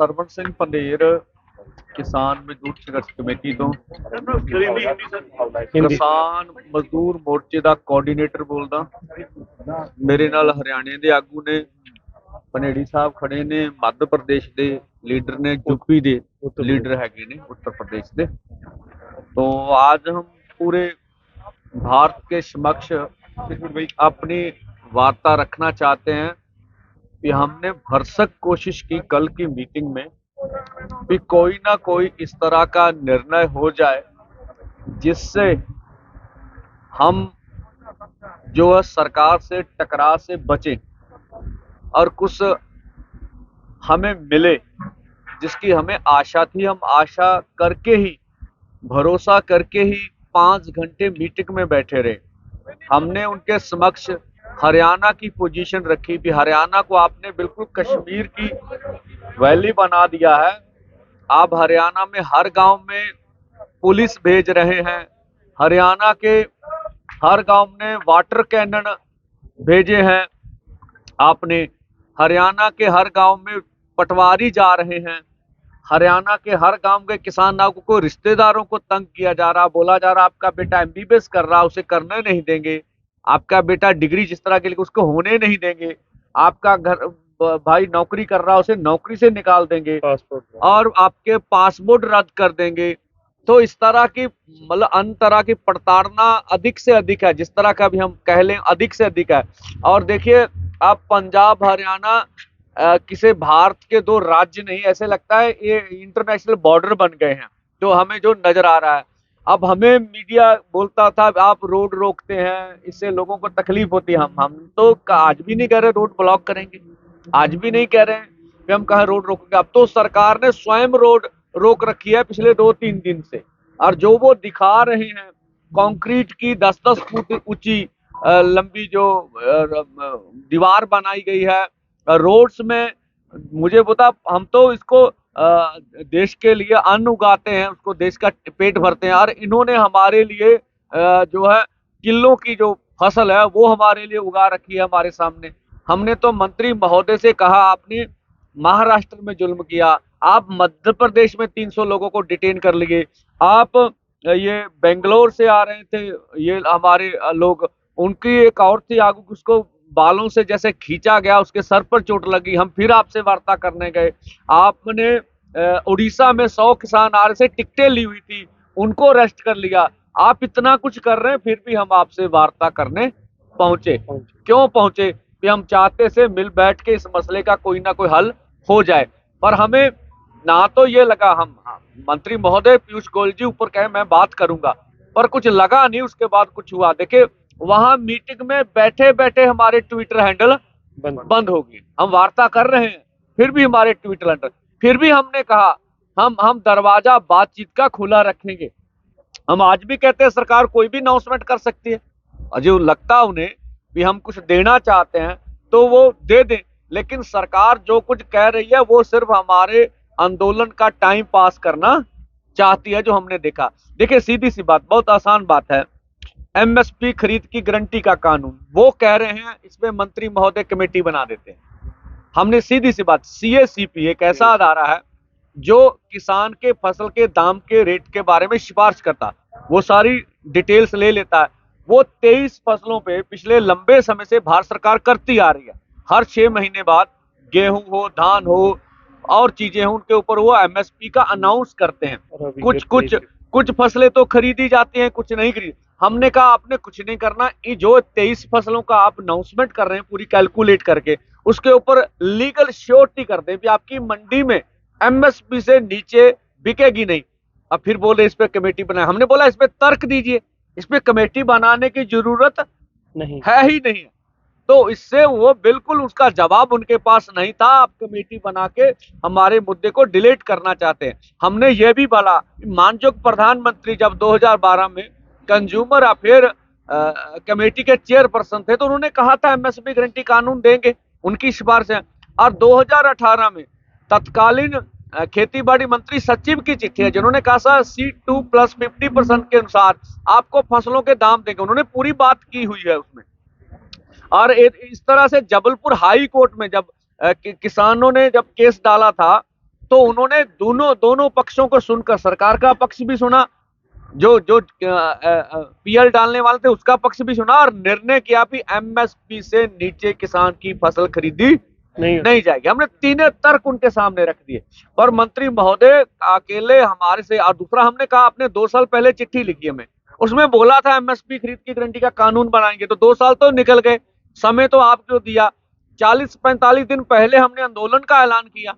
ਮੈਂ ਸਰਵਣ ਸਿੰਘ ਪੰਡੇਰ ਕਿਸਾਨ ਮਜ਼ਦੂਰ ਸੰਘਰਸ਼ ਕਮੇਟੀ ਤੋਂ ਹਿੰਦੀ ਕਿਸਾਨ ਮਜ਼ਦੂਰ ਮੋਰਚੇ ਦਾ ਕੋਆਰਡੀਨੇਟਰ ਬੋਲਦਾ ਮੇਰੇ ਨਾਲ ਹਰਿਆਣੇ ਦੇ ਆਗੂ ਨੇ ਪਨੇੜੀ ਸਾਹਿਬ ਖੜੇ ਨੇ ਮੱਧ ਪ੍ਰਦੇਸ਼ ਦੇ ਲੀਡਰ ਨੇ ਯੂਪੀ ਦੇ उत्तर लीडर हैगे ने उत्तर प्रदेश से तो आज हम पूरे भारत के समक्ष अपनी वार्ता रखना चाहते हैं कि हमने भरसक कोशिश की कल की मीटिंग में भी कोई ना कोई इस तरह का निर्णय हो जाए, जिससे हम जो है सरकार से टकराव से बचें और कुछ हमें मिले, जिसकी हमें आशा थी। हम आशा करके ही, भरोसा करके ही पाँच घंटे मीटिंग में बैठे रहे। हमने उनके समक्ष हरियाणा की पोजीशन रखी भी हरियाणा को आपने बिल्कुल कश्मीर की वैली बना दिया है। आप हरियाणा में हर गाँव में पुलिस भेज रहे हैं। हरियाणा के हर गाँव में वाटर कैनन भेजे हैं। आपने हरियाणा के हर गाँव में पटवारी जा रहे हैं। हरियाणा के हर गाँव के किसानों को, रिश्तेदारों को तंग किया जा रहा, बोला जा रहा, आपका बेटा एमबीबीएस कर रहा, उसे करने नहीं देंगे। आपका बेटा डिग्री जिस तरह के लिए उसको होने नहीं देंगे आपका घर भाई नौकरी कर रहा है उसे नौकरी से निकाल देंगे पासपोर्ट और आपके पासपोर्ट रद्द कर देंगे। तो इस तरह की मतलब अन्य तरह की प्रताड़ना अधिक से अधिक है जिस तरह का भी हम कह लें अधिक से अधिक है। और देखिए अब पंजाब हरियाणा किसी भारत के दो राज्य नहीं ऐसे लगता है ये इंटरनेशनल बॉर्डर बन गए हैं जो हमें जो नज़र आ रहा है। अब हमें मीडिया बोलता था, आप रोड रोकते हैं, इससे लोगों को तकलीफ़ होती है। हम हम तो आज भी नहीं कह रहे रोड ब्लॉक करेंगे। आज भी नहीं कह रहे हैं कि हम कहा रोड रोकेंगे। अब तो सरकार ने स्वयं रोड रोक रखी है पिछले दो तीन दिन से। और जो वो दिखा रहे हैं, कंक्रीट की दस दस फुट ऊँची लंबी जो दीवार बनाई गई है, रोड्स में, मुझे बता हम तो इसको देश के लिए अन्न उगाते हैं, उसको देश का पेट भरते हैं। और इन्होंने हमारे लिए जो है किलों की जो फ़सल है, वो हमारे लिए उगा रखी है हमारे सामने। हमने तो मंत्री महोदय से कहा, आपने महाराष्ट्र में जुल्म किया, आप मध्य प्रदेश में 300 लोगों को डिटेन कर लिए। आप ये बेंगलोर से आ रहे थे, ये हमारे लोग, उनकी एक और थी आगू, उसको बालों से जैसे खींचा गया उसके सर पर चोट लगी हम फिर आपसे वार्ता करने गए। आपने उड़ीसा में सौ किसान आ रहे से टिकटें ली हुई थी उनको अरेस्ट कर लिया। आप इतना कुछ कर रहे हैं फिर भी हम आपसे वार्ता करने पहुँचे। क्यों पहुँचे? कि हम चाहते से मिल बैठ के इस मसले का कोई ना कोई हल हो जाए। पर हमें ना तो ये लगा हम हाँ, मंत्री महोदय पीयूष गोयल जी ऊपर कहे मैं बात करूँगा। पर कुछ लगा नहीं उसके बाद कुछ हुआ। देखिए वहाँ मीटिंग में बैठे बैठे हमारे ट्विटर हैंडल बंद। बंद हो गई हम वार्ता कर रहे हैं फिर भी हमारे ट्विटर हैंडल फिर भी हमने कहा हम हम दरवाज़ा बातचीत का खुला रखेंगे। हम आज भी कहते हैं सरकार कोई भी अनाउंसमेंट कर सकती है। और जो लगता उन्हें भी हम कुछ देना चाहते हैं तो वो दे दें। लेकिन सरकार जो कुछ कह रही है वो सिर्फ़ हमारे आंदोलन का टाइम पास करना चाहती है जो हमने देखा। देखिए सीधी सी बात बहुत आसान बात है। एमएसपी खरीद की गारंटी का कानून। वो कह रहे हैं इसमें मंत्री महोदय कमेटी बना देते हैं। हमने सीधी सी बात सीएसीपी एक ऐसा अदारा है जो किसान के फ़सल के दाम के रेट के बारे में सिफारिश करता। वो सारी डिटेल्स ले लेता है। वो तेईस फ़सलों पे पिछले लंबे समय से भारत सरकार करती आ रही है। हर छह महीने बाद गेहूँ हो धान हो और चीज़ें हो उनके ऊपर वो एमएसपी का अनाउंस करते हैं। कुछ कुछ कुछ फ़सलें तो खरीदी जाती हैं कुछ नहीं खरीदी। हमने कहा आपने कुछ नहीं करना। ये जो तेईस फ़सलों का आप अनाउंसमेंट कर रहे हैं पूरी कैलकुलेट करके उसके ऊपर लीगल श्योरिटी कर दें कि आपकी मंडी में एमएसपी से नीचे बिकेगी नहीं। अब फिर बोले इस पर कमेटी बनाए। हमने बोला इस पे तर्क दीजिए। इस पे कमेटी बनाने की ज़रूरत नहीं। है ही नहीं। है तो इससे वो बिल्कुल उसका जवाब उनके पास नहीं था। आप कमेटी बना के हमारे मुद्दे को डिलीट करना चाहते हैं। हमने ये भी बोला, मानजोग प्रधानमंत्री जब 2012 में कंज्यूमर अफेयर कमेटी के चेयरपर्सन थे तो उन्होंने कहा था, एमएसपी गारंटी कानून देंगे, उनकी सिफारिश है। और 2018 में तत्कालीन खेती बाड़ी मंत्री सचिव की चिट्ठी है, जिन्होंने कहा था C two plus fifty percent के अनुसार आपको फ़सलों के दाम देंगे। उन्होंने पूरी बात की हुई है उसमें। और इस तरह से जबलपुर हाई कोर्ट में जब कि, किसानों ने जब केस डाला था तो उन्होंने दोनों दोनों पक्षों को सुनकर सरकार का पक्ष भी सुना जो जो पीएल डालने वाले थे उसका पक्ष भी सुना और निर्णय किया भी एमएसपी से नीचे किसान की फ़सल खरीदी नहीं नहीं जाएगी। हमने तीनों तर्क उनके सामने रख दिए। और मंत्री महोदय अकेले हमारे से और दूसरा हमने कहा आपने दो साल पहले चिट्ठी लिखी हमें। उसमें बोला था एमएसपी खरीद की गारंटी का कानून बनाएँगे तो दो साल तो निकल गए। समय तो आपको दिया। चालीस पैंतालीस दिन पहले हमने आंदोलन का ऐलान किया,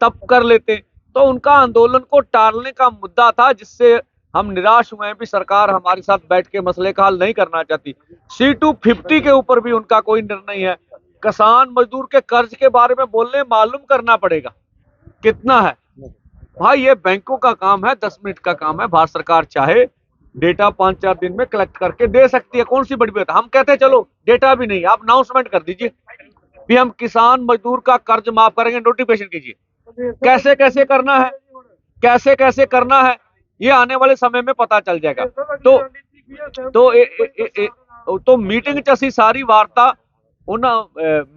तब कर लेते। तो उनका आंदोलन को टालने का मुद्दा था, जिससे हम निराश हुए हैं भी सरकार हमारे साथ बैठ के मसले का हल नहीं करना चाहती। सी टू फिफ्टी के ऊपर भी उनका कोई निर्णय है। किसान मजदूर के कर्ज के बारे में बोलने मालूम करना पड़ेगा। कितना है? भाई, ये बैंकों का काम है, दस मिनट का काम है। भारत सरकार चाहे डेटा पाँच चार दिन में कलेक्ट करके दे सकती है। कौन सी बड़ी बात हम कहते हैं चलो डेटा भी नहीं आप अनाउंसमेंट कर दीजिए। भी हम किसान मजदूर का कर्ज माफ़ करेंगे नोटिफिकेशन कीजिए। कैसे कैसे करना है? कैसे कैसे करना है? ये आने वाले समय में पता चल जाएगा। तो तो ए, ए, ए, ए, तो मीटिंग च सारी वार्ता उन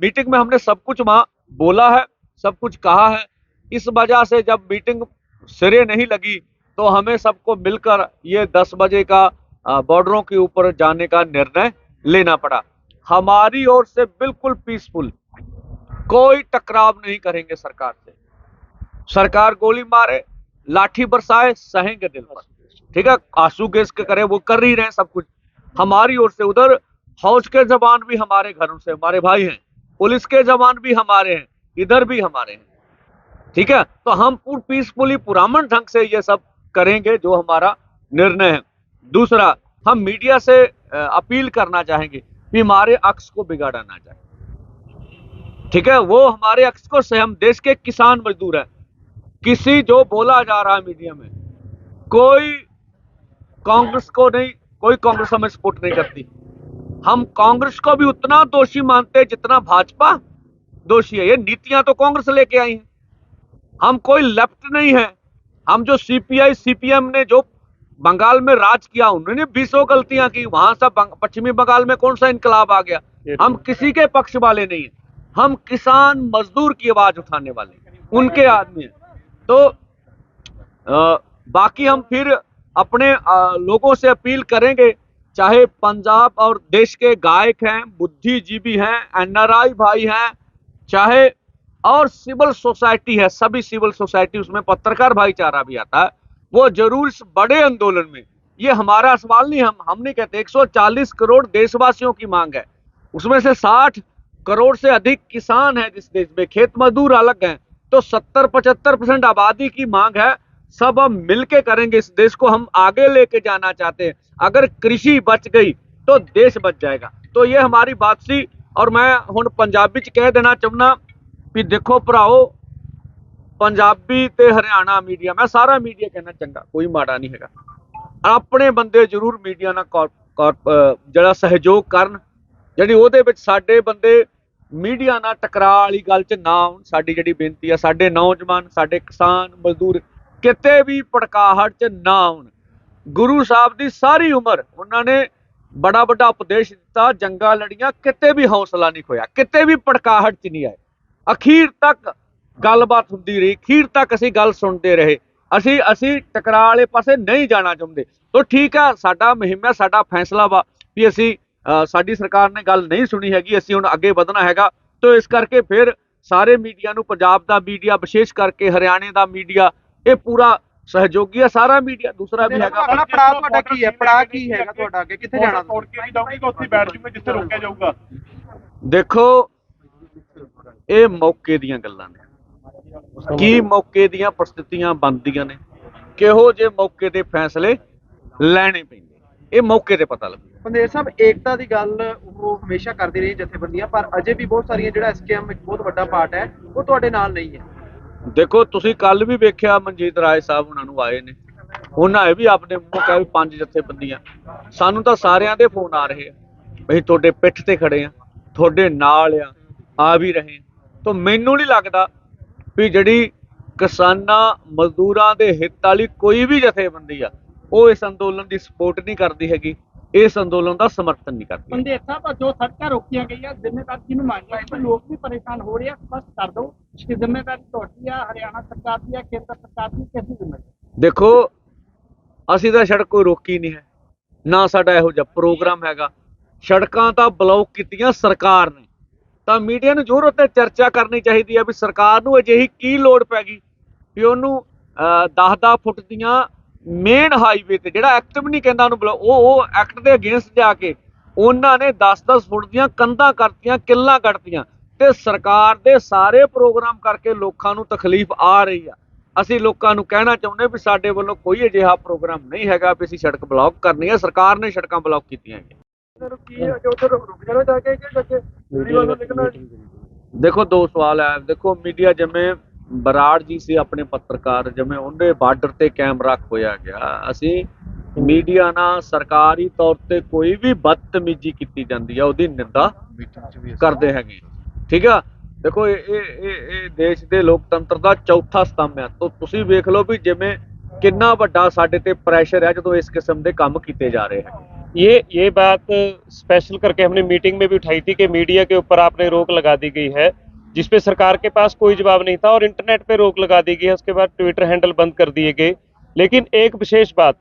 मीटिंग में हमने सब कुछ वहाँ बोला है सब कुछ कहा है। इस वजह से जब मीटिंग सिरे नहीं लगी तो हमें सबको मिलकर ये 10 बजे का बॉर्डरों के ऊपर जाने का निर्णय लेना पड़ा। हमारी ओर से बिल्कुल पीसफुल कोई टकराव नहीं करेंगे सरकार से। सरकार गोली मारे, लाठी बरसाए, सहेंगे दिल पर। ठीक है? आँसू गैस के करे, वो कर ही रहे सब कुछ। हमारी ओर से उधर, फौज के जवान भी हमारे घरों से हमारे भाई हैं। पुलिस के जवान भी हमारे हैं। इधर भी हमारे हैं। ठीक है? तो हम पूर्ण पीसफुली पुरामन ढंग से ये सब करेंगे, जो हमारा निर्णय है। दूसरा, हम मीडिया से अपील करना चाहेंगे कि हमारे अक्स को बिगाड़ा ना जाए। ठीक है? वो हमारे अक्स को से, हम देश के किसान मजदूर हैं। किसी जो बोला जा रहा है मीडिया में, कोई कांग्रेस को नहीं, कोई कांग्रेस हमें सपोर्ट नहीं करती। हम कांग्रेस को भी उतना दोषी मानते जितना भाजपा दोषी है। ये नीतियाँ तो कांग्रेस लेके आई है। हम कोई लेफ़्ट नहीं है। हम जो सीपीआई सीपीएम ने जो बंगाल में राज किया उन्होंने बीसों गलतियाँ की। वहाँ से पश्चिमी बंगाल में कौन सा इनकलाब आ गया? तो हम किसी के पक्ष वाले नहीं है। हम किसान मजदूर की आवाज़ उठाने वाले उनके आदमी हैं। तो अ, बाकी हम फिर अपने अ, लोगों से अपील करेंगे चाहे पंजाब और देश के गायक हैं बुद्धिजीवी हैं एनआरआई भाई हैं चाहे और सिविल सोसाइटी है, सभी सिविल सोसाइटी, उसमें पत्रकार भाईचारा भी आता है, वो ज़रूर इस बड़े आंदोलन में, ये हमारा सवाल नहीं, हम हम नहीं कहते 140 करोड़ देशवासियों की मांग है, उसमें से 60 करोड़ से अधिक किसान है इस देश में, खेत मजदूर अलग हैं तो 70-75 परसेंट आबादी की मांग है, सब हम मिलके करेंगे, इस देश को हम आगे लेके जाना चाहते हैं, अगर कृषि बच गई तो देश बच जाएगा तो ये हमारी बात सी और मैं हूँ पंजाबी च कह देना चाहना ਵੀ ਦੇਖੋ ਭਰਾਓ, ਪੰਜਾਬੀ ਤੇ ਹਰਿਆਣਾ ਮੀਡੀਆ ਮੈਂ ਸਾਰਾ ਮੀਡੀਆ ਕਹਿੰਦਾ ਚੰਗਾ, ਕੋਈ ਮਾੜਾ ਨਹੀਂ ਹੈਗਾ। ਆਪਣੇ ਬੰਦੇ ਜ਼ਰੂਰ ਮੀਡੀਆ ਨਾਲ ਕੌਰ- ਜਿਹੜਾ ਸਹਿਯੋਗ ਕਰਨ, ਜਿਹੜੀ ਉਹਦੇ ਵਿੱਚ ਸਾਡੇ ਬੰਦੇ ਮੀਡੀਆ ਨਾਲ ਟਕਰਾਅ ਵਾਲੀ ਗੱਲ 'ਚ ਨਾ ਆਉਣ, ਸਾਡੀ ਜਿਹੜੀ ਬੇਨਤੀ ਆ, ਸਾਡੇ ਨੌਜਵਾਨ, ਸਾਡੇ ਕਿਸਾਨ, ਮਜ਼ਦੂਰ, ਕਿਤੇ ਵੀ ਭੜਕਾਹਟ 'ਚ ਨਾ ਆਉਣ। ਗੁਰੂ ਸਾਹਿਬ ਦੀ ਸਾਰੀ ਉਮਰ ਉਹਨਾਂ ਨੇ ਬੜਾ ਵੱਡਾ ਉਪਦੇਸ਼ ਦਿੱਤਾ, ਜੰਗਾਂ ਲੜੀਆਂ, ਕਿਤੇ ਵੀ ਹੌਸਲਾ ਨਹੀਂ ਖੋਇਆ ਕਿਤੇ ਵੀ ਭੜਕਾਹਟ 'ਚ ਨਹੀਂ ਆਏ। ਅਖੀਰ ਤੱਕ ਗੱਲਬਾਤ ਹੁੰਦੀ ਰਹੀ ਅਖੀਰ ਤੱਕ ਅਸੀਂ ਗੱਲ ਸੁਣਦੇ ਰਹੇ। ਅਸੀਂ ਅਸੀਂ ਟਕਰਾਅ ਵਾਲੇ ਪਾਸੇ ਨਹੀਂ ਜਾਣਾ ਚਾਹੁੰਦੇ। ਤਾਂ ਠੀਕ ਆ ਸਾਡਾ ਮੁਹਿੰਮ ਹੈ ਸਾਡਾ ਫੈਸਲਾ ਵਾ ਵੀ ਅਸੀਂ ਸਾਡੀ ਸਰਕਾਰ ਨੇ ਗੱਲ ਨਹੀਂ ਸੁਣੀ ਹੈਗੀ ਅਸੀਂ ਹੁਣ ਅੱਗੇ ਵਧਣਾ ਹੈਗਾ। ਤਾਂ ਇਸ ਕਰਕੇ ਫਿਰ ਸਾਰੇ ਮੀਡੀਆ ਨੂੰ ਪੰਜਾਬ ਦਾ ਮੀਡੀਆ ਵਿਸ਼ੇਸ਼ ਕਰਕੇ ਹਰਿਆਣੇ ਦਾ ਮੀਡੀਆ ਇਹ ਪੂਰਾ ਸਹਿਯੋਗੀ ਹੈ ਸਾਰਾ ਮੀਡੀਆ ਦੂਸਰਾ ਵੀ ਹੈਗਾ। ਆਪਣਾ ਪੜਾਅ ਤੁਹਾਡਾ ਕੀ ਹੈ? ਪੜਾਅ ਕੀ ਹੈਗਾ ਤੁਹਾਡਾ ਅੱਗੇ? ਕਿੱਥੇ ਜਾਣਾ ਤੋੜ ਕੇ ਨਹੀਂ ਜਾਊਗੀ ਕਿ ਉੱਥੇ ਬੈਠ ਜੂਗੇ ਜਿੱਥੇ ਰੋਕਿਆ ਜਾਊਗਾ। ਦੇਖੋ ਇਹ ਮੌਕੇ ਦੀਆਂ ਗੱਲਾਂ ਨੇ। ਕੀ ਮੌਕੇ ਦੀਆਂ ਪ੍ਰਸਥਿਤੀਆਂ ਬਣਦੀਆਂ ਨੇ? ਕਿਹੋ ਜੇ ਮੌਕੇ ਤੇ ਫੈਸਲੇ ਲੈਣੇ ਪੈਂਦੇ? ਇਹ ਮੌਕੇ ਤੇ ਪਤਾ ਲੱਗੂ। ਪੰਦੇਰ ਸਾਹਿਬ ਏਕਤਾ ਦੀ ਗੱਲ ਉਹ ਹਮੇਸ਼ਾ ਕਰਦੀ ਰਹੀ ਜਥੇਬੰਦੀਆਂ ਪਰ ਅਜੇ ਵੀ ਬਹੁਤ ਸਾਰੀਆਂ ਜਿਹੜਾ ਐਸਕੇਐਮ ਇੱਕ ਬਹੁਤ ਵੱਡਾ ਪਾਰਟ ਹੈ ਉਹ ਤੁਹਾਡੇ ਨਾਲ ਨਹੀਂ ਹੈ। ਦੇਖੋ ਤੁਸੀਂ ਕੱਲ ਵੀ ਵੇਖਿਆ ਮਨਜੀਤ ਰਾਏ ਸਾਹਿਬ ਉਹਨਾਂ ਨੂੰ ਆਏ ਨੇ। ਉਹਨਾਂ ਇਹ ਵੀ ਆਪਣੇ ਮੂੰਹ ਕਹੇ ਵੀ ਪੰਜ ਜਥੇਬੰਦੀਆਂ। ਸਾਨੂੰ ਤਾਂ ਸਾਰਿਆਂ ਦੇ ਫੋਨ ਆ ਰਹੇ ਆ ਅਸੀਂ ਤੁਹਾਡੇ ਪਿੱਠ ਤੇ ਖੜੇ ਆ ਤੁਹਾਡੇ ਨਾਲ ਆ ਆ ਵੀ ਰਹੇ। ਤਾਂ ਮੈਨੂੰ ਨਹੀਂ ਲੱਗਦਾ ਵੀ ਜਿਹੜੀ ਕਿਸਾਨਾਂ ਮਜ਼ਦੂਰਾਂ ਦੇ ਹਿੱਤ ਵਾਲੀ ਕੋਈ ਵੀ ਜਥੇਬੰਦੀ ਆ ਉਹ ਇਸ ਅੰਦੋਲਨ ਦੀ ਸਪੋਰਟ ਨਹੀਂ ਕਰਦੀ ਹੈਗੀ ਇਸ ਅੰਦੋਲਨ ਦਾ ਸਮਰਥਨ ਨਹੀਂ ਕਰਦੀਆਂ ਬੰਦੇ ਸਾਹਿਬ ਜੋ ਸੜਕਾਂ ਰੋਕੀਆਂ ਗਈਆਂ ਜ਼ਿੰਮੇਵਾਰੀ ਕਿਹਨੂੰ ਮੰਨਿਆ ਕਿ ਲੋਕ ਵੀ ਪਰੇਸ਼ਾਨ ਹੋ ਰਹੇ ਆ ਸਪਸ਼ਟ ਕਰ ਦਿਓ ਕਿ ਜ਼ਿੰਮੇਵਾਰੀ ਤੁਹਾਡੀ ਆ ਹਰਿਆਣਾ ਸਰਕਾਰ ਦੀ ਆ ਕੇਂਦਰ ਸਰਕਾਰ ਦੀ ਕਿਸ ਦੀ ਜ਼ਿੰਮੇਵਾਰੀ ਦੇਖੋ ਅਸੀਂ ਤਾਂ ਸੜਕ ਕੋਈ ਰੋਕੀ ਨਹੀਂ ਹੈ। ਨਾ ਸਾਡਾ ਇਹੋ ਜਿਹਾ ਪ੍ਰੋਗਰਾਮ ਹੈਗਾ। ਸੜਕਾਂ ਤਾਂ ਬਲੌਕ ਕੀਤੀਆਂ ਸਰਕਾਰ ਨੇ। ਤਾਂ ਮੀਡੀਆ ਨੂੰ ਜ਼ਰੂਰ ਉੱਤੇ ਚਰਚਾ ਕਰਨੀ ਚਾਹੀਦੀ ਹੈ ਵੀ ਸਰਕਾਰ ਨੂੰ ਅਜਿਹੀ ਕੀ ਲੋੜ ਪੈ ਗਈ ਵੀ ਉਹਨੂੰ 10-10 ਫੁੱਟ ਦੀਆਂ ਮੇਨ ਹਾਈਵੇ ਤੇ ਜਿਹੜਾ ਐਕਟ ਵੀ ਨਹੀਂ ਕਹਿੰਦਾ ਉਹਨੂੰ ਉਹ ਉਹ ਐਕਟ ਦੇ ਅਗੇਂਸਟ ਜਾ ਕੇ ਉਹਨਾਂ ਨੇ 10-10 ਫੁੱਟ ਦੀਆਂ ਕੰਧਾਂ ਕਰਤੀਆਂ, ਕਿੱਲਾਂ ਕੱਟਤੀਆਂ ਤੇ ਸਰਕਾਰ ਦੇ ਸਾਰੇ ਪ੍ਰੋਗਰਾਮ ਕਰਕੇ ਲੋਕਾਂ ਨੂੰ ਤਕਲੀਫ ਆ ਰਹੀ ਆ। ਅਸੀਂ ਲੋਕਾਂ ਨੂੰ ਕਹਿਣਾ ਚਾਹੁੰਦੇ ਵੀ ਸਾਡੇ ਵੱਲੋਂ ਕੋਈ ਅਜਿਹਾ ਪ੍ਰੋਗਰਾਮ ਨਹੀਂ ਹੈਗਾ ਵੀ ਅਸੀਂ ਸੜਕ ਬਲੌਕ ਕਰਨੀ ਹੈ। ਸਰਕਾਰ ਨੇ ਸੜਕਾਂ ਬਲੌਕ ਕੀਤੀਆਂ ਹੈਗੀਆਂ। ਕੀ ਹੈ ਰੁਕ ਜਾਣਾ ਜਾ ਕੇ ਦੇਖੋ ਦੋ ਸਵਾਲ ਹੈ ਦੇਖੋ ਮੀਡੀਆ ਜਿਵੇਂ ਬਰਾੜ ਜੀ ਸੀ ਆਪਣੇ ਪੱਤਰਕਾਰ ਜਿਵੇਂ ਉਹਦੇ ਬਾਰਡਰ ਤੇ ਕੈਮਰਾ ਖੋਇਆ ਗਿਆ। ਅਸੀਂ ਮੀਡੀਆ ਨਾਲ ਸਰਕਾਰੀ ਤੌਰ ਤੇ ਕੋਈ ਵੀ ਬਦਤਮੀਜ਼ੀ ਕੀਤੀ ਜਾਂਦੀ ਆ ਉਹਦੀ ਨਿੰਦਾ ਕਰਦੇ ਹੈਗੇ। ਠੀਕ ਆ? ਦੇਖੋ ਇਹ ਇਹ ਇਹ ਇਹ ਦੇਸ਼ ਦੇ ਲੋਕਤੰਤਰ ਦਾ ਚੌਥਾ ਸਤੰਭ ਹੈ ਤੋ ਤੁਸੀਂ ਵੇਖ ਲਓ ਵੀ ਜਿਵੇਂ ਕਿੰਨਾ ਵੱਡਾ ਸਾਡੇ ਤੇ ਪ੍ਰੈਸ਼ਰ ਹੈ ਜਦੋਂ ਇਸ ਕਿਸਮ ਦੇ ਕੰਮ ਕੀਤੇ ਜਾ ਰਹੇ ਹੈ ये ये बात स्पेशल करके हमने मीटिंग में भी उठाई थी कि मीडिया के ऊपर आपने रोक लगा दी गई है जिस पे सरकार के पास कोई जवाब नहीं था और इंटरनेट पे रोक लगा दी गई है, उसके बाद ट्विटर हैंडल बंद कर दिए गए। लेकिन एक विशेष बात,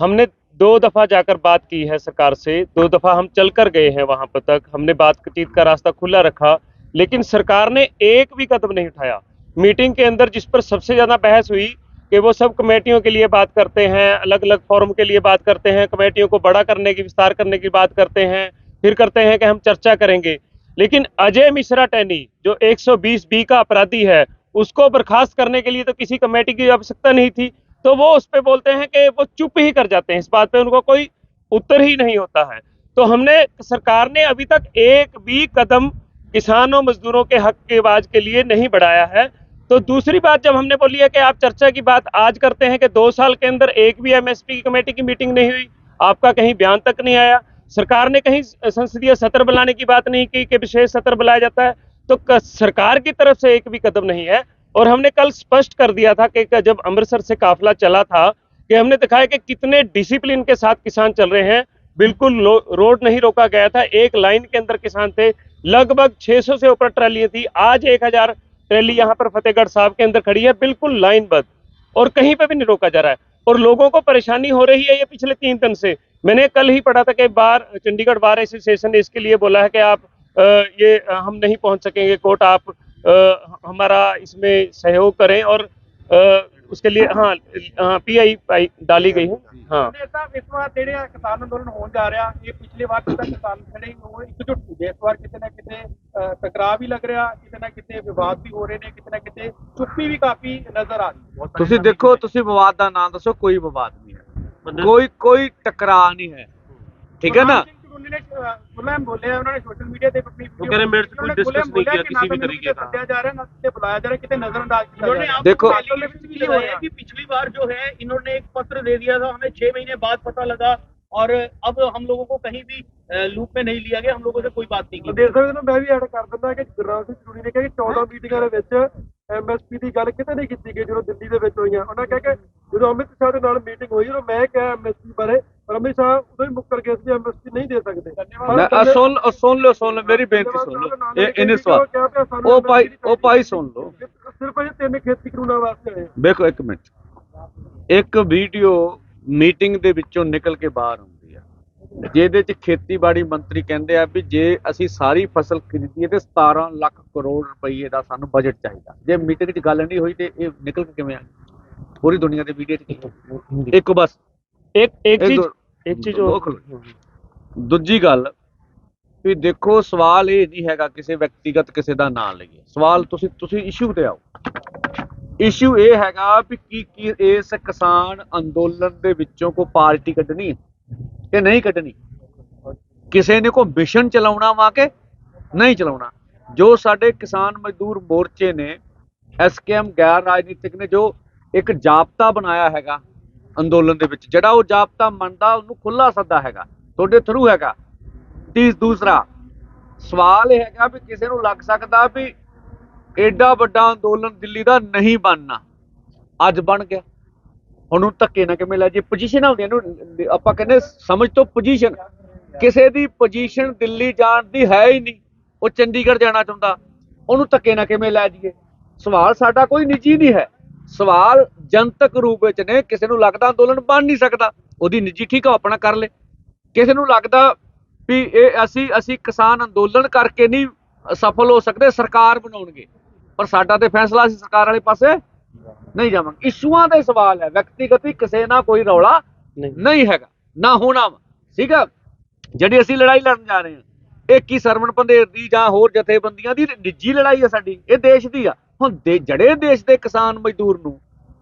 हमने दो दफ़ा जाकर बात की है सरकार से, दो दफ़ा हम चल कर गए हैं वहाँ पर तक, हमने बातचीत का रास्ता खुला रखा, लेकिन सरकार ने एक भी कदम नहीं उठाया। मीटिंग के अंदर जिस पर सबसे ज़्यादा बहस हुई कि वो सब कमेटियों के लिए बात करते हैं अलग अलग फोरम के लिए बात करते हैं, कमेटियों को बड़ा करने की, विस्तार करने की बात करते हैं, फिर करते हैं कि हम चर्चा करेंगे। लेकिन अजय मिश्रा टैनी, जो 120 बी का अपराधी है, उसको बर्खास्त करने के लिए तो किसी कमेटी की आवश्यकता नहीं थी तो वो उस पर बोलते हैं कि वो चुप ही कर जाते हैं, इस बात पे उनको कोई उत्तर ही नहीं होता है। तो हमने, सरकार ने अभी तक एक भी कदम किसानों मजदूरों के हक के आवाज़ के लिए नहीं बढ़ाया है तो दूसरी बात जब हमने बोली है कि आप चर्चा की बात आज करते हैं कि दो साल के अंदर एक भी एमएसपी की कमेटी की मीटिंग नहीं हुई, आपका कहीं बयान तक नहीं आया, सरकार ने कहीं संसदीय सत्र बुलाने की बात नहीं की कि विशेष सत्र बुलाया जाता है तो सरकार की तरफ़ से एक भी कदम नहीं है। और हमने कल स्पष्ट कर दिया था कि जब अमृतसर से काफिला चला था कि हमने दिखाया कि कितने डिसिप्लिन के साथ किसान चल रहे हैं। बिल्कुल रोड नहीं रोका गया था, एक लाइन के अंदर किसान थे, लगभग 600 से ऊपर ट्रालियाँ थी, आज 1000 ट्रैली यहाँ पर फतेहगढ़ साहब के अंदर खड़ी है, बिल्कुल लाइन बद और कहीं पर भी नहीं रोका जा रहा है। और लोगों को परेशानी हो रही है ये पिछले तीन दिन से। मैंने कल ही पढ़ा था कि बार, चंडीगढ़ बार एसोसिएशन ने इसके लिए बोला है कि आप ये हम नहीं पहुँच सकेंगे। कोर्ट, आप हमारा इसमें सहयोग करें और उसके लिए हाँ हाँ पीआई पाई डाली गई है हाँ ਬੰਦੇ ਸਾਹਿਬ ਇਸ ਵਾਰ ਜਿਹੜੇ ਆ ਕਿਸਾਨ ਅੰਦੋਲਨ ਹੋਣ ਜਾ ਰਿਹਾ ਇਹ ਪਿਛਲੇ ਵਾਰ ਜਿੱਦਾਂ ਕਿਸਾਨ ਖੜੇ ਉਹ ਇਕਜੁੱਟ ਸੀ ਇਸ ਵਾਰ ਕਿਤੇ ਨਾ ਕਿਤੇ ਅਹ, ਟਕਰਾਅ ਵੀ ਲੱਗ ਰਿਹਾ ਕਿਤੇ ਨਾ ਕਿਤੇ ਵਿਵਾਦ ਵੀ ਹੋ ਰਹੇ ਨੇ ਕਿਤੇ ਨਾ ਕਿਤੇ ਚੁੱਪੀ ਵੀ ਕਾਫੀ ਨਜ਼ਰ ਆ ਰਹੀ ਹੈ ਬਹੁਤ ਸਾਰੇ ਤੁਸੀਂ ਦੇਖੋ ਤੁਸੀਂ ਵਿਵਾਦ ਦਾ ਨਾਮ ਦੱਸੋ ਕੋਈ ਵਿਵਾਦ ਨਹੀਂ ਹੈ ਕੋਈ ਕੋਈ ਟਕਰਾਅ ਨਹੀਂ ਹੈ ਠੀਕ ਹੈ ਨਾ उन्होंने ने खुलेआम बोले हैं उन्होंने सोशल मीडिया पे अपनी वो कह रहे हैं मेरे से कोई उन्होंने discuss खुलेआम नहीं बोला किया कि किसी ना भी तो तरीके मेरे का। को सत्या जा रहा है ना किसे बुलाया जा रहा है किसे नजरअंदाज किया जा रहा है देखो- भी हो रहा है कि पिछली बार जो है इन्होंने एक पत्र दे दिया था हमें छह महीने बाद पता लगा और अब हम लोगों को कहीं भी लूप में नहीं लिया गया हम लोगों से कोई बात नहीं की ਦੇਖ ਸਕਦੇ ਹੋ ਮੈਂ ਵੀ ਐਡ ਕਰ ਦਿੰਦਾ ਕਿ ਗੁਰਨਾਮ ਸਿੰਘ ਜਰੂਰੀ ਨੇ ਕਿਹਾ ਕਿ 14 ਮੀਟਿੰਗਾਂ ਦੇ ਵਿੱਚ ਐਮਐਸਪੀ ਦੀ ਗੱਲ ਕਿਤੇ ਨਹੀਂ ਕੀਤੀ ਗਈ ਜਦੋਂ ਦਿੱਲੀ ਦੇ ਵਿੱਚ ਹੋਈਆਂ ਉਹਨਾਂ ਕਿਹਾ ਕਿ ਜਦੋਂ ਅਮਿਤ ਸ਼ਾਹ ਦੇ ਨਾਲ ਮੀਟਿੰਗ ਹੋਈ ਜਦੋਂ ਮੈਂ ਕਿਹਾ ਐਮਐਸਪੀ ਬਾਰੇ ਪਰ ਅਮਿਤ ਸ਼ਾਹ ਉਦੋਂ ਹੀ ਮੁੱਕਰ ਗਏ ਸੀ ਐਮਐਸਪੀ ਨਹੀਂ ਦੇ ਸਕਦੇ। ਨਾ ਸੁਣ ਸੁਣ ਲਓ ਸੁਣ ਮੇਰੀ ਬੇਨਤੀ ਸੁਣ ਲਓ। ਇਹ ਇਹਨੇ ਸਵਾਲ। ਉਹ ਭਾਈ ਉਹ ਭਾਈ ਸੁਣ ਲਓ। ਸਿਰਫ ਇਹ ਤਿੰਨ ਖੇਤੀ ਕਾਨੂੰਨਾਂ ਵਾਸਤੇ ਆਏ ਵੇਖੋ ਇੱਕ ਮਿੰਟ। ਇੱਕ ਵੀਡੀਓ ਮੀਟਿੰਗ ਦੇ ਵਿੱਚੋਂ ਨਿਕਲ ਕੇ ਬਾਹਰ ਆਉਂਦੀ ਆ। ਜਿਹਦੇ ਚ ਖੇਤੀਬਾੜੀ ਮੰਤਰੀ ਕਹਿੰਦੇ ਆ ਵੀ ਜੇ ਅਸੀਂ ਸਾਰੀ ਫਸਲ ਖਰੀਦੀਏ ਤੇ 17 ਲੱਖ ਕਰੋੜ ਰੁਪਏ ਦਾ ਸਾਨੂੰ ਬਜਟ ਚਾਹੀਦਾ। ਜੇ ਮੀਟਿੰਗ 'ਚ ਗੱਲ ਨਹੀਂ ਹੋਈ ਤੇ ਇਹ ਨਿਕਲ ਕੇ ਕਿਵੇਂ ਆ? ਪੂਰੀ ਦੁਨੀਆ ਦੇ ਵੀਡੀਓ 'ਚ ਇੱਕ ਬਸ। ਇੱਕ ਇੱਕ ਚੀਜ਼ ਇਹ ਚੀਜ਼ ਉਹ- ਦੂਜੀ ਗੱਲ ਵੀ ਦੇਖੋ ਸਵਾਲ ਇਹ ਨਹੀਂ ਹੈਗਾ ਕਿਸੇ ਵਿਅਕਤੀਗਤ ਕਿਸੇ ਦਾ ਨਾਂ ਲਈਏ। ਸਵਾਲ ਤੁਸੀਂ ਤੁਸੀਂ ਇਸ਼ੂ ਤੇ ਆਓ। ਇਸ਼ੂ ਇਹ ਹੈਗਾ ਵੀ ਕੀ ਕੀ ਇਸ ਕਿਸਾਨ ਅੰਦੋਲਨ ਦੇ ਵਿੱਚੋਂ ਕੋ ਪਾਰਟੀ ਕੱਢਣੀ ਹੈ ਨਹੀਂ ਕੱਢਣੀ? ਕਿਸੇ ਨੇ ਕੋ ਮਿਸ਼ਨ ਚਲਾਉਣਾ ਵਾ ਕੇ ਨਹੀਂ ਚਲਾਉਣਾ? ਜੋ ਸਾਡੇ ਕਿਸਾਨ ਮਜ਼ਦੂਰ ਮੋਰਚੇ ਨੇ ਐਸਕੇਐਮ ਗੈਰ ਰਾਜਨੀਤਿਕ ਨੇ ਜੋ ਇੱਕ ਜਾਪਤਾ ਬਣਾਇਆ ਹੈਗਾ ਅੰਦੋਲਨ ਦੇ ਵਿੱਚ। ਜਿਹੜਾ ਉਹ ਜਾਬਤਾ ਮੰਨਦਾ, ਉਹਨੂੰ ਖੁੱਲਾ ਸੱਦਾ ਹੈਗਾ, ਤੁਹਾਡੇ ਥਰੂ ਹੈਗਾ। ਤੀਸ ਦੂਸਰਾ, ਸਵਾਲ ਇਹ ਹੈਗਾ ਵੀ ਕਿਸੇ ਨੂੰ ਲੱਗ ਸਕਦਾ ਵੀ ਐਡਾ ਵੱਡਾ ਅੰਦੋਲਨ ਦਿੱਲੀ ਦਾ ਨਹੀਂ ਬਣਨਾ। ਅੱਜ ਬਣ ਗਿਆ। ਉਹਨੂੰ ਧੱਕੇ ਨਾ ਕਿਵੇਂ ਲੈ ਜੇ? ਪੋਜੀਸ਼ਨਾਂ ਹੁੰਦੀਆਂ ਨੂੰ ਆਪਾਂ ਕਹਿੰਦੇ ਸਮਝ ਤੋਂ ਪੋਜੀਸ਼ਨ ਕਿਸੇ ਦੀ ਪੋਜੀਸ਼ਨ ਦਿੱਲੀ ਜਾਣ ਦੀ ਹੈ ਹੀ ਨਹੀਂ। ਉਹ ਚੰਡੀਗੜ੍ਹ ਜਾਣਾ ਚਾਹੁੰਦਾ। ਉਹਨੂੰ ਧੱਕੇ ਨਾ ਕਿਵੇਂ ਲੈ ਜਾਈਏ? ਸਵਾਲ ਸਾਡਾ ਕੋਈ ਨਿੱਜੀ ਨਹੀਂ ਹੈ। ਸਵਾਲ ਜਨਤਕ ਰੂਪ ਵਿੱਚ ਨੇ ਕਿਸੇ ਨੂੰ ਲੱਗਦਾ ਅੰਦੋਲਨ ਬਣ ਨਹੀਂ ਸਕਦਾ ਉਹਦੀ ਨਿੱਜੀ ਠੀਕ ਆ ਆਪਣਾ ਕਰ ਲੇ। ਕਿਸੇ ਨੂੰ ਲੱਗਦਾ ਵੀ ਇਹ ਅਸੀਂ ਅਸੀਂ ਕਿਸਾਨ ਅੰਦੋਲਨ ਕਰਕੇ ਨਹੀਂ ਸਫਲ ਹੋ ਸਕਦੇ ਸਰਕਾਰ ਬਣਾਉਣਗੇ। ਪਰ ਸਾਡਾ ਤੇ ਫੈਸਲਾ ਅਸੀਂ ਸਰਕਾਰ ਵਾਲੇ ਪਾਸੇ ਨਹੀਂ ਜਾਵਾਂਗੇ। ਇਸ਼ੂਆਂ ਦੇ ਸਵਾਲ ਹੈ ਵਿਅਕਤੀਗਤ ਕਿਸੇ ਨਾਲ ਕੋਈ ਰੌਲਾ ਨਹੀਂ। ਹੈਗਾ। ਨਾ ਹੋਣਾ ਠੀਕ ਆ? ਜਿਹੜੀ ਅਸੀਂ ਲੜਾਈ ਲੜਨ ਜਾ ਰਹੇ ਹਾਂ ਇਹ ਕੀ ਸਰਵਣ ਪੰਧੇਰ ਦੀ ਜਾਂ ਹੋਰ ਜਥੇਬੰਦੀਆਂ ਦੀ ਨਿੱਜੀ ਲੜਾਈ ਹੈ ਸਾਡੀ ਇਹ ਦੇਸ਼ ਦੀ ਆ। ਹੁਣ ਦੇ ਜੜੇ ਦੇਸ਼ ਦੇ ਕਿਸਾਨ ਮਜ਼ਦੂਰ ਨੂੰ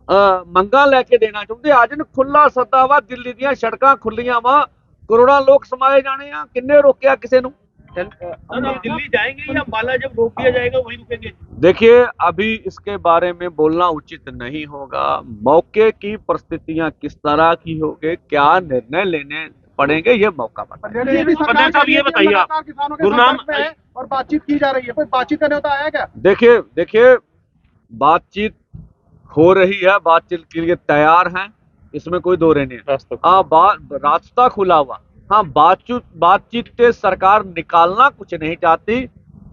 ਅਹ ਮੰਗਾਂ ਲੈ ਕੇ ਦੇਣਾ ਚਾਹੁੰਦੇ ਅੱਜ ਨੂੰ ਖੁੱਲਾ ਸੱਦਾ ਵਾ ਦਿੱਲੀ ਦੀਆਂ ਸੜਕਾਂ ਖੁੱਲੀਆਂ ਵਾ ਕਰੋੜਾਂ ਲੋਕ ਸਮਾਏ ਜਾਣੇ ਆ ਕਿੰਨੇ ਰੋਕਿਆ ਕਿਸੇ ਨੂੰ हम दिल्ली जाएंगे या अम्बाला जब रोक दिया जाएगा वहीं रुकेंगे देखिए अभी इसके बारे में बोलना उचित नहीं होगा मौके की परिस्थितियां किस तरह की होगी क्या निर्णय लेने पड़ेंगे ये मौका पंडित साहब ये बताइए आप। किसानों गुरनाम और बातचीत की जा रही है। कोई बातचीत करने होता आया क्या? देखिए देखिए बातचीत हो रही है बातचीत के लिए तैयार हैं। इसमें कोई दो नहीं है। रास्ता हाँ रास्ता खुला हुआ। हाँ बातचीत बातचीत से सरकार निकालना कुछ नहीं चाहती।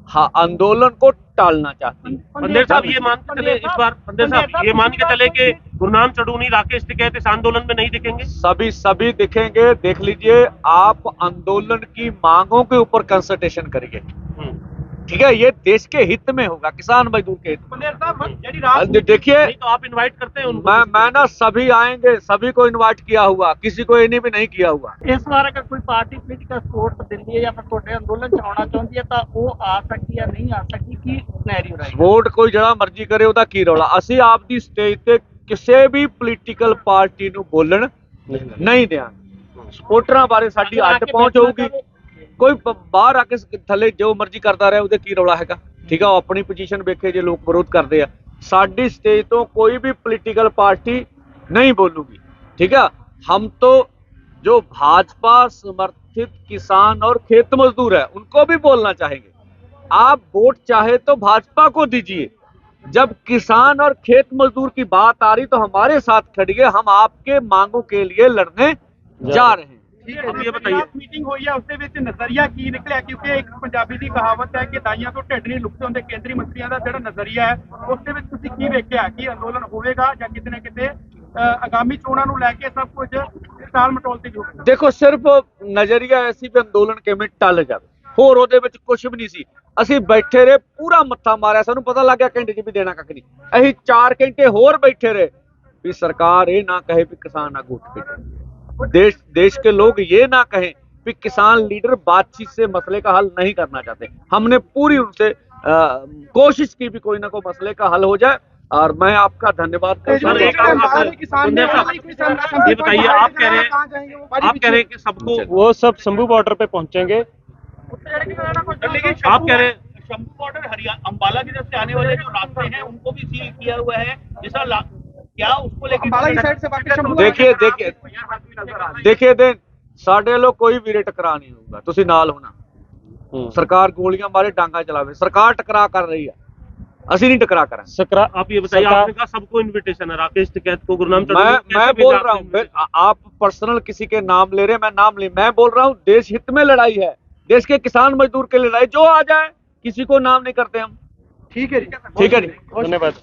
हाँ आंदोलन को टालना चाहती है। पंदेर साहब ये मान के चले इस बार पंदेर साहब ये मान के चले कि गुरनाम चढ़ूनी राकेश टिकैत इस आंदोलन में नहीं दिखेंगे? सभी सभी दिखेंगे। देख लीजिए आप आंदोलन की मांगों के ऊपर कंसल्टेशन करिए। हम्म। ठीक है ये देश के हित में होगा किसान मजदूर के हित में पंडित साहब यदि हाँ, रात दे- देखिए नहीं तो आप इनवाइट करते हैं उनको मैं मैं ना सभी आएंगे सभी को इनवाइट किया हुआ किसी को इन्हीं भी नहीं किया हुआ ਇਸ ਵਾਰ ਅਗਰ ਕੋਈ ਪਾਰਟੀ ਪੋਲੀਟੀਕਲ ਸਪੋਰਟ ਦਿੰਦੀ ਹੈ ਜਾਂ ਫਿਰ ਤੁਹਾਡੇ ਅੰਦੋਲਨ ਚ ਆਉਣਾ ਚਾਹੁੰਦੀ ਹੈ ਤਾਂ ਉਹ ਆ ਸਕਦੀ ਹੈ ਨਹੀਂ ਆ ਸਕਦੀ ਕੀ ਸਿਨੈਰੀਓ ਰਹੇਗਾ ਵੋਟ ਕੋਈ ਜਿਹੜਾ ਮਰਜ਼ੀ ਕਰੇ ਉਹਦਾ ਕੀ ਰੌਲਾ ਅਸੀਂ ਆਪਦੀ ਸਟੇਜ ਤੇ ਕਿਸੇ ਵੀ ਪੋਲੀਟੀਕਲ ਪਾਰਟੀ ਨੂੰ ਬੋਲਣ ਨਹੀਂ ਦਿਆਂਗੇ ਸਪੋਰਟਰਾਂ ਬਾਰੇ ਸਾਡੀ ਅੱਡ ਪਹੁੰਚ ਹੋਊਗੀ ਕੋਈ ਬ- ਬਾਹਰ ਆ ਕੇ ਸ- ਥੱਲੇ ਜੋ ਮਰਜ਼ੀ ਕਰਦਾ ਰਿਹਾ ਉਹਦੇ ਕੀ ਰੌਲਾ ਹੈਗਾ ਠੀਕ ਆ ਉਹ ਆਪਣੀ ਪੋਜੀਸ਼ਨ ਵੇਖੇ ਜੇ ਲੋਕ ਵਿਰੋਧ ਕਰਦੇ ਆ ਸਾਡੀ ਸਟੇਜ ਤੋਂ ਕੋਈ ਵੀ ਪੋਲੀਟੀਕਲ पार्टी नहीं बोलूंगी ठीक है हम तो जो भाजपा समर्थित किसान और खेत मजदूर है उनको भी बोलना चाहेंगे आप वोट चाहे तो भाजपा को दीजिए जब किसान और खेत मजदूर की बात आ रही तो हमारे साथ खड़िए हम आपके मांगों के लिए लड़ने जा रहे हैं ਮੀਟਿੰਗ ਹੋਈ ਹੈ ਉਸ ਦੇ ਵਿੱਚ ਨਜ਼ਰੀਆ ਕੀ ਨਿਕਲਿਆ? ਕਿਉਂਕਿ ਇੱਕ ਪੰਜਾਬੀ ਦੀ ਕਹਾਵਤ ਹੈ ਕਿ ਦਾਈਆਂ ਤੋਂ ਢਿੱਡ ਨਹੀਂ ਲੁਕਦੇ ਹੁੰਦੇ ਕੇਂਦਰੀ ਮੰਤਰੀਆਂ ਦਾ ਜਿਹੜਾ ਨਜ਼ਰੀਆ ਹੈ ਉਸ ਦੇ ਵਿੱਚ ਤੁਸੀਂ ਕੀ ਵੇਖਿਆ? ਕਿ ਅੰਦੋਲਨ ਹੋਵੇਗਾ ਜਾਂ ਕਿਤੇ ਨਾ ਕਿਤੇ ਆਗਾਮੀ ਚੋਣਾਂ ਨੂੰ ਲੈ ਕੇ ਸਭ ਕੁਝ ਟਾਲ ਮਟੋਲਤੀ ਹੋਵੇਗਾ ਦੇਖੋ ਸਿਰਫ ਨਜ਼ਰੀਆ ਐਸੀ ਵੀ ਅੰਦੋਲਨ ਕਿਵੇਂ ਟਲ ਜਾਵੇ। ਹੋਰ ਉਹਦੇ ਵਿੱਚ ਕੁਝ ਵੀ ਨਹੀਂ ਸੀ। ਅਸੀਂ ਬੈਠੇ ਰਹੇ ਪੂਰਾ ਮੱਥਾ ਮਾਰਿਆ। ਸਾਨੂੰ ਪਤਾ ਲੱਗ ਗਿਆ ਘੰਟੇ 'ਚ ਵੀ ਦੇਣਾ ਕੱਖ ਨਹੀਂ। ਅਸੀਂ 4 ਘੰਟੇ ਹੋਰ ਬੈਠੇ ਰਹੇ ਵੀ ਸਰਕਾਰ ਇਹ ਨਾ ਕਹੇ ਵੀ ਕਿਸਾਨ ਨਾ ਉੱਠ ਕੇ देश देश के लोग ये ना कहें कि किसान लीडर बातचीत से मसले का हल नहीं करना चाहते। हमने पूरी उनसे अ, कोशिश की भी कोई ना कोई मसले का हल हो जाए और मैं आपका धन्यवाद करता सर, एक काम आप- ये बताइए आप कह रहे हैं आप कह रहे हैं कि सबको वो सब शंभू बॉर्डर पे पहुँचेंगे। आप कह रहे हैं शंभू बॉर्डर हरियाणा अंबाला की तरफ़ से आने वाले जो रास्ते हैं उनको भी सील किया हुआ है। जैसा क्या उसको लेकर अंबाला की साइड से बाकी शंभू देखिए देखिए ਦੇਖੇ ਦੇ ਸਾਡੇ ਵੱਲੋਂ ਕੋਈ ਵੀਰੇ ਟਕਰਾ ਨਹੀਂ ਹੋਊਗਾ ਤੁਸੀਂ ਨਾਲ ਹੋਣਾ हम्म। ਸਰਕਾਰ ਗੋਲੀਆਂ ਮਾਰੇ ਡਾਂਗਾ ਚਲਾਵੇ ਸਰਕਾਰ ਟਕਰਾ ਕਰ ਰਹੀ ਹੈ ਅਸੀਂ ਨਹੀਂ ਟਕਰਾ ਕਰਾਂਗੇ सकरा आप ये बताइए सरकार- आपने कहा सबको इनविटेशन है राकेश टिकैत को गुरनाम मैं चढ़ूनी कैसे मैं भेजा बोल आपने रहा हूँ मैं- invitation? आ- आप पर्सनल किसी के नाम ले रहे हैं मैं नाम ले मैं बोल रहा हूँ देश हित में लड़ाई है देश के किसान मजदूर के लड़ाई जो आ जाए किसी को नाम नहीं करते हम ठीक है जी ठीक है जी धन्यवाद